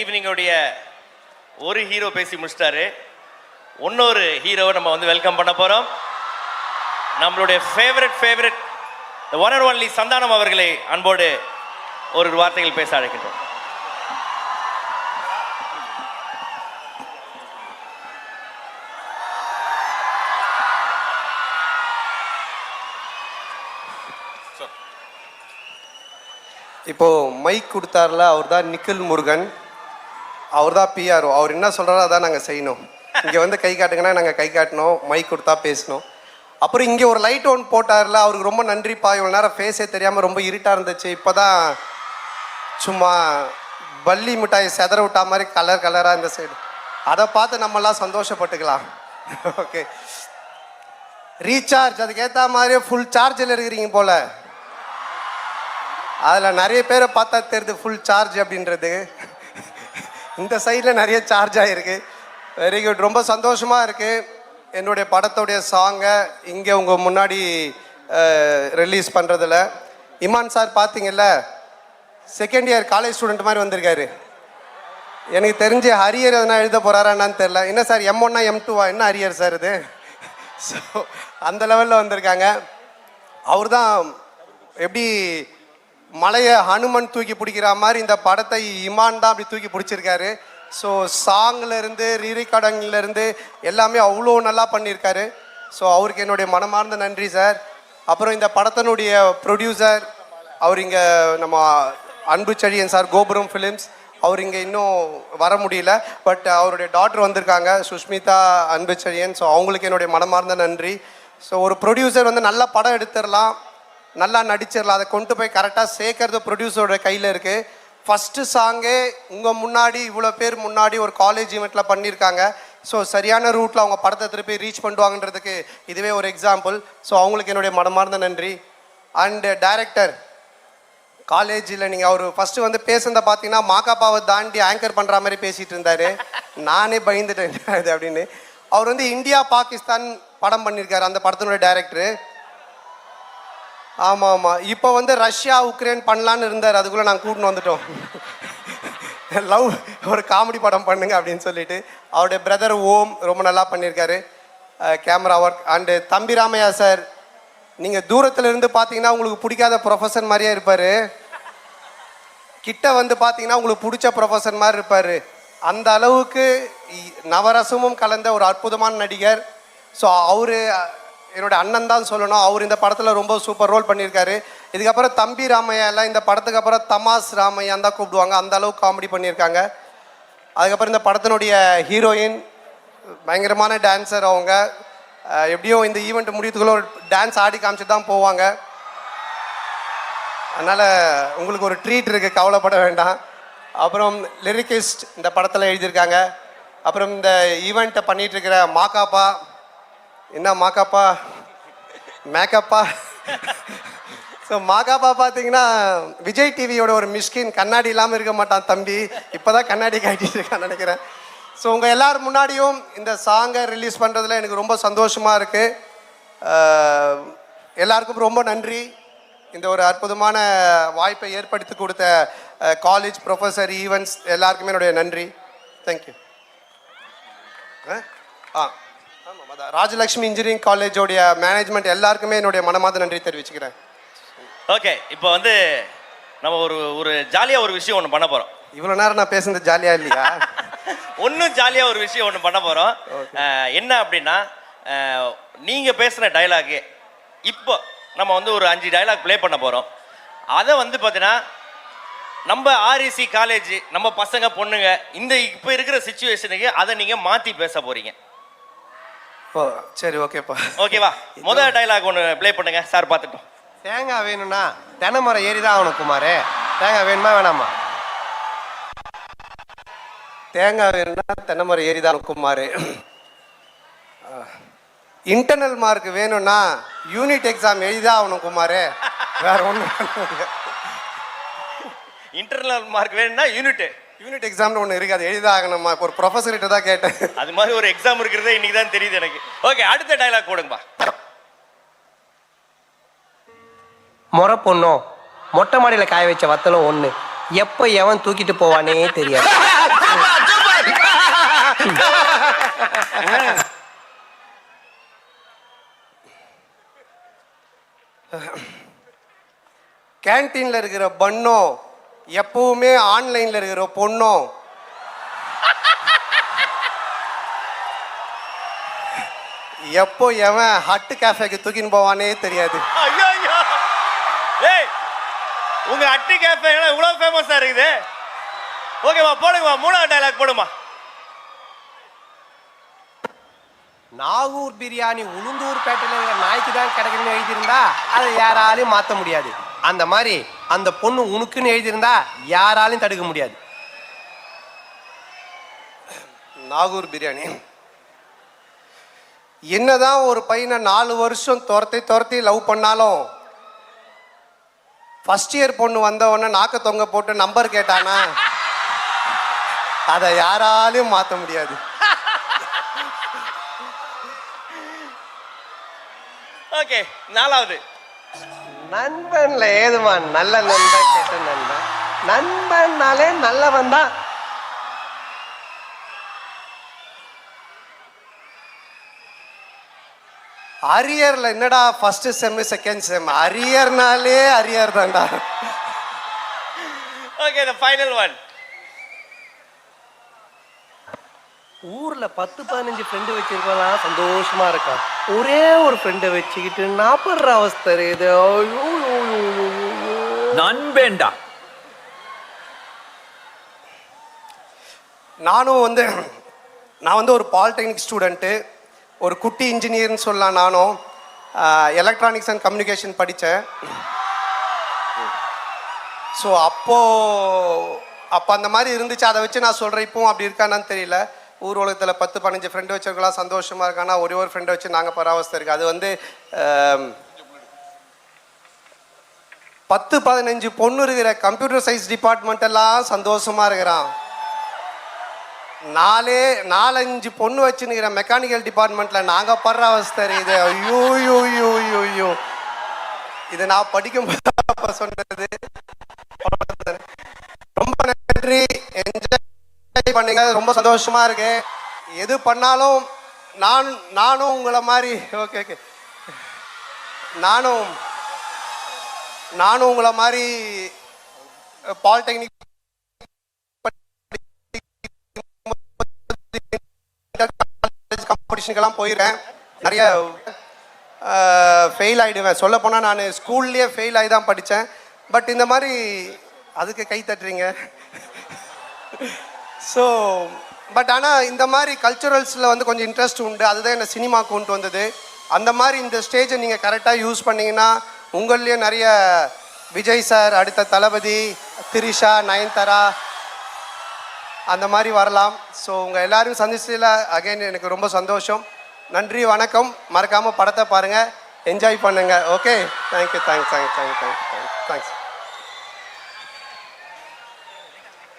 ஈவினிங்கோடைய ஒரு ஹீரோ பேசி முடிச்சிட்டாரு. இன்னொரு ஹீரோவை நம்ம வந்து வெல்கம் பண்ண போறோம். நம்மளுடைய favourite favourite one and only Santhanam அவர்களை அன்போடு ஒரு வார்த்தைகள் பேச அழைக்கின்றோம். இப்போ மைக் கொடுத்தாருல அவர் தான் நிக்கில் முருகன். அவர் தான் பிஆர்ஓ அவர் என்ன சொல்கிறாரோ அதான் நாங்கள் செய்யணும். இங்கே வந்து கை காட்டுங்கன்னா நாங்கள் கை காட்டணும் மைக் கொடுத்தா பேசணும். அப்புறம் இங்கே ஒரு லைட் ஒன் போட்டார்ல அவருக்கு ரொம்ப நன்றிப்பா. இவ்வளோ நேரம் ஃபேஸே தெரியாமல் ரொம்ப இருட்டாக இருந்துச்சு. இப்போ தான் சும்மா பள்ளி மிட்டாய் செதற விட்டா மாதிரி கலர் கலராக இந்த சைடு அதை பார்த்து நம்மளாம் சந்தோஷப்பட்டுக்கலாம். ஓகே ரீசார்ஜ் அதுக்கேற்ற மாதிரியே ஃபுல் சார்ஜில் இருக்கிறீங்க போல். அதில் நிறைய பேரை பார்த்தா தெரியுது ஃபுல் சார்ஜ் அப்படின்றது. இந்த சைடில் நிறைய சார்ஜ் ஆகிருக்கு வெரி குட் ரொம்ப சந்தோஷமாக இருக்குது என்னுடைய படத்துடைய சாங்கை இங்கே உங்கள் முன்னாடி ரிலீஸ் பண்ணுறதுல இமான் சார் பார்த்தீங்கல்ல செகண்ட் இயர் காலேஜ் ஸ்டூடெண்ட் மாதிரி வந்திருக்காரு. எனக்கு தெரிஞ்சு ஹரியர் எதனா எழுத போகிறாரா என்னன்னு தெரில என்ன சார் எம் ஒன்னா எம் டூவா என்ன ஹரியர் சார் இது? ஸோ அந்த லெவலில் வந்திருக்காங்க. அவர் தான் எப்படி மலையை ஹனுமன் தூக்கி பிடிக்கிற மாதிரி இந்த படத்தை இமான் தான் அப்படி தூக்கி பிடிச்சிருக்காரு. ஸோ சாங்லேருந்து ரீரிகார்டிங்லேருந்து எல்லாமே அவ்வளோ நல்லா பண்ணியிருக்காரு. ஸோ அவருக்கு என்னுடைய மனமார்ந்த நன்றி சார் அப்புறம் இந்த படத்தினுடைய ப்ரொடியூசர் அவர் இங்கே நம்ம அன்பு செழியன் சார் கோபுரம் ஃபிலிம்ஸ் அவர் இங்கே இன்னும் வர முடியல. பட் அவருடைய டாக்டர் வந்திருக்காங்க சுஷ்மிதா அன்பு செழியன். ஸோ அவங்களுக்கு என்னுடைய மனமார்ந்த நன்றி. ஸோ ஒரு ப்ரொடியூசர் வந்து நல்ல படம் எடுத்துடலாம். நல்லா நடிச்சிடலாம். அதை கொண்டு போய் கரெக்டாக சேர்க்கறது ப்ரொடியூசரோட கையில் இருக்குது ஃபஸ்ட்டு சாங்கே உங்கள் முன்னாடி இவ்வளோ பேர் முன்னாடி ஒரு காலேஜ் ஈவெண்ட்டில் பண்ணியிருக்காங்க. ஸோ சரியான ரூட்டில் அவங்க படத்தை திருப்பி ரீச் பண்ணுவாங்கன்றதுக்கு இதுவே ஒரு எக்ஸாம்பிள் ஸோ அவங்களுக்கு என்னுடைய மனமார்ந்த நன்றி. அண்டு டைரக்டர் காலேஜில் நீங்கள் அவர் ஃபஸ்ட்டு வந்து பேசுனதை பார்த்தீங்கன்னா மாக்காப்பாவை தாண்டி ஆங்கர் பண்ணுற மாதிரி பேசிகிட்டு இருந்தார். நானே பயந்துட்டேன். இது அப்படின்னு. அவர் வந்து இந்தியா பாகிஸ்தான் படம் பண்ணியிருக்காரு. அந்த படத்தினுடைய டைரக்டரு ஆமாம். ஆமாம் இப்போ வந்து ரஷ்யா உக்ரைன் பண்ணலான்னு இருந்தார். அதுக்குள்ளே நாங்கள் கூட்டின்னு வந்துட்டோம். லவ் ஒரு காமெடி படம் பண்ணுங்க அப்படின்னு சொல்லிட்டு அவருடைய பிரதர் ஓம் ரொம்ப நல்லா பண்ணியிருக்காரு. கேமரா ஒர்க் அண்டு தம்பி ராமையா சார் நீங்கள் தூரத்தில் இருந்து பார்த்தீங்கன்னா உங்களுக்கு பிடிக்காத ப்ரொஃபஸர் மாதிரியே இருப்பார். கிட்ட வந்து பார்த்தீங்கன்னா உங்களுக்கு பிடிச்ச ப்ரொஃபஸர் மாதிரி இருப்பார். அந்த அளவுக்கு நவரசமும் கலந்த ஒரு அற்புதமான நடிகர். ஸோ அவர் என்னோட அண்ணன் தான் சொல்லணும். அவர் இந்த படத்தில் ரொம்ப சூப்பர் ரோல் பண்ணியிருக்காரு. இதுக்கப்புறம் தம்பி ராமையா எல்லாம் இந்த படத்துக்கு அப்புறம் தமாஸ் ராமையா தான் கூப்பிடுவாங்க. அந்த அளவுக்கு காமெடி பண்ணியிருக்காங்க. அதுக்கப்புறம் இந்த படத்தினுடைய ஹீரோயின் பயங்கரமான டான்ஸர் அவங்க. எப்படியும் இந்த ஈவெண்ட் முடியத்துக்குள்ள ஒரு டான்ஸ் ஆடி காமிச்சிட்டு தான் போவாங்க. அதனால் உங்களுக்கு ஒரு ட்ரீட் இருக்குது கவலைப்பட வேண்டாம். அப்புறம் லிரிக்கிஸ்ட் இந்த படத்தில் எழுதியிருக்காங்க. அப்புறம் இந்த ஈவெண்ட்டை பண்ணிகிட்ருக்கிற மாக்காப்பா என்ன மாக்காப்பா? மேக்கப்பா? ஸோ மாகாப்பா பார்த்தீங்கன்னா விஜய் டிவியோட ஒரு மிஷ்கின் கண்ணாடி இல்லாமல் இருக்க மாட்டான் தம்பி. இப்போ தான் கண்ணாடி காட்டிட்டு இருக்கான்னு நினைக்கிறேன். ஸோ உங்கள் எல்லோரும் முன்னாடியும் இந்த சாங்கை ரிலீஸ் பண்ணுறதுல எனக்கு ரொம்ப சந்தோஷமாக இருக்குது எல்லாருக்கும் ரொம்ப நன்றி. இந்த ஒரு அற்புதமான வாய்ப்பை ஏற்படுத்தி கொடுத்த காலேஜ் ப்ரொஃபஸர் ஈவெண்ட்ஸ் எல்லாருக்குமே என்னுடைய நன்றி. தேங்க்யூ ஆ ராஜலக்ஷ்மி இன்ஜினியரிங் காலேஜோடைய மேனேஜ்மெண்ட் எல்லாருக்குமே என்னுடைய மனமார்ந்த நன்றி தெரிவிச்சுக்கிறேன். ஓகே இப்போ வந்து நம்ம ஒரு ஒரு ஜாலியாக ஒரு விஷயம் ஒன்று பண்ண போகிறோம் இவ்வளோ நேரம் நான் பேசுனது ஜாலியாக இல்லையா? இன்னும் ஜாலியாக ஒரு விஷயம் ஒன்று பண்ண போகிறோம் என்ன அப்படின்னா அஹ், நீங்க பேசுன டயலாகு இப்போ நம்ம வந்து ஒரு அஞ்சு டயலாக் ப்ளே பண்ண போகிறோம் அதை வந்து பார்த்தீங்கன்னா நம்ம ஆர்இசி காலேஜ் நம்ம பசங்க பொண்ணுங்க இந்த இப்போ இருக்கிற சுச்சுவேஷனுக்கு அதை நீங்கள் மாற்றி பேச போகிறீங்க ஓ சரி ஓகேப்பா. ஓகேவா முதல் டயலாக் ஒன்று ப்ளே பண்ணுங்க. சார் பார்த்துட்டோம். தேங்காய் வேணும்னா தென்னைமரம் ஏறி தான் ஆகணும் குமார். தேங்காய் வேணுமா வேணாமா? தேங்காய் வேணும்னா தென்னைமரம் ஏறி தான் குமார். இன்டர்னல் மார்க் வேணும்னா யூனிட் எக்ஸாம் எழுதி தான் ஆகணும் குமார். வேற ஒன்றும் இன்டர்னல் மார்க் வேணும்னா யூனிட்டு யூனிட் எக்ஸாம்னு ஒன்று இருக்குது அது எழுதி ஆகணுமா ஒரு ப்ரொஃபஸர்கிட்ட தான் கேட்டேன். அது மாதிரி ஒரு எக்ஸாம் இருக்கிறதே இன்னைக்கு தான் தெரியுது எனக்கு. ஓகே அடுத்த டயலாக் போடுங்கப்பா. முறை பொண்ணும் மொட்டை மாடியில் காய வச்ச வத்தலும் ஒன்று எப்போ எவன் தூக்கிட்டு போவானே தெரியாது. கேன்டீன்ல இருக்கிற பன்னும் எப்பவுமே ஆன்லைன்ல இருக்கிற பொண்ணும் எப்போ எவன் ஹட்டு கேஃபேக்கு தூக்கின்னு போவானே தெரியாது. ஐயோ ஐயோ ஏய் உங்க அட்டி கேஃபே இவ்வளவு ஃபேமஸா இருக்குது. ஓகேவா போடுங்கம்மா மூணாவது டைலாக் போடுமா. நாகூர் பிரியாணி உளுந்தூர் பேட்டையில் நாய்க்கு தான் கிடைக்குன்னு எழுதியிருந்தா அதை யாராலையும் மாற்ற முடியாது. அந்த மாதிரி அந்த பொண்ணு உனக்குன்னு எழுதியிருந்தா யாராலையும் தடுக்க முடியாது. நாகூர் பிரியாணி. என்னதான் ஒரு பையனை நாலு வருஷம் துரத்தி துரத்தி லவ் பண்ணாலும் ஃபர்ஸ்ட் இயர் பொண்ணு வந்த உடனே நாக்க தொங்க போட்டு நம்பர் கேட்டானா? அதை யாராலையும் மாற்ற முடியாது. ஓகே நாலாவது. நண்பன்ல ஏதுமா நல்ல நண்பன் கெட்ட நண்பன் நண்பன்னாலே நல்லவன் தான். அரியர்ல என்னடா ஃபர்ஸ்ட் செம் செகண்ட் செம் அரியர்னாலே அரியர் தான்டா. ஓகே த ஃபைனல் ஒன் ஊர்ல பத்து பதினஞ்சு ஃப்ரெண்டு வச்சிருக்கலாம் சந்தோஷமா இருக்கான் ஒரே ஒரு ஃப்ரெண்டை வச்சுக்கிட்டு நாப்படுற அவஸ்தை இது ஐயோ, ஐயோ, ஐயோ, ஐயோ, ஐயோ. நண்பேண்டா. நானும் வந்து நான் வந்து ஒரு பாலிடெக்னிக் ஸ்டூடெண்ட்டு ஒரு குட்டி இன்ஜினியர்னு சொல்லலாம் நானும். எலக்ட்ரானிக்ஸ் அண்ட் கம்யூனிகேஷன் படித்தேன். ஸோ அப்போது அப்போ அந்த மாதிரி இருந்துச்சு. அதை வச்சு நான் சொல்கிறேன் இப்போவும் அப்படி இருக்கான்னு தெரியல. ஊர் உலகத்தில் பத்து பதினஞ்சு ஃப்ரெண்டு வச்சிருக்கலாம் சந்தோஷமாக இருக்கானா ஒரே ஒரு ஃப்ரெண்டை வச்சு நாங்கள் பராமரிச்சு இருக்குது அது வந்து பத்து பதினஞ்சு பொண்ணு இருக்கிற கம்ப்யூட்டர் சயின்ஸ் டிபார்ட்மெண்ட் எல்லாம் சந்தோஷமாக இருக்கிறான். நாலே நாலஞ்சு பொண்ணு வச்சுன்னுக்கிற மெக்கானிக்கல் டிபார்ட்மெண்ட்டில் நாங்கள் படுற அவஸ்தர் இது ஐயோ ஐயோ ஐயோ ஐயோ. ஐயோ இது நான் படிக்கும்போது அப்ப என்ஜாய் ரொம்ப சந்தோஷமா இருக்கு. எது பண்ணாலும் நான் நானும் உங்களை மாதிரி ஓகே ஓகே நானும் நானும் உங்களை மாதிரி பாலிடெக்னிக் காம்படிஷனுக்கெல்லாம் போயிடுறேன் நிறைய ஃபெயில் ஆகிடுவேன் சொல்ல போனால் நான் ஸ்கூல்லேயே ஃபெயில் ஆகி தான் படித்தேன் பட் இந்த மாதிரி அதுக்கு கை தட்டுறீங்க. ஸோ பட் ஆனால் இந்த மாதிரி கல்ச்சுரல்ஸில் வந்து கொஞ்சம் இன்ட்ரெஸ்ட் உண்டு. அதுதான் என்ன சினிமா கொண்டு வந்தது. அந்த மாதிரி இந்த ஸ்டேஜை நீங்கள் கரெக்டாக யூஸ் பண்ணீங்கன்னா உங்கள்லேயே நிறைய விஜய் சார் அடுத்த தளபதி திரிஷா நயன்தாரா அந்த மாதிரி வரலாம். ஸோ உங்கள் எல்லாரையும் சந்திச்சதில் அகைன் எனக்கு ரொம்ப சந்தோஷம். நன்றி வணக்கம். மறக்காமல் படத்தை பாருங்கள் என்ஜாய் பண்ணுங்கள் okay thank you thanks thanks thank you thank you thanks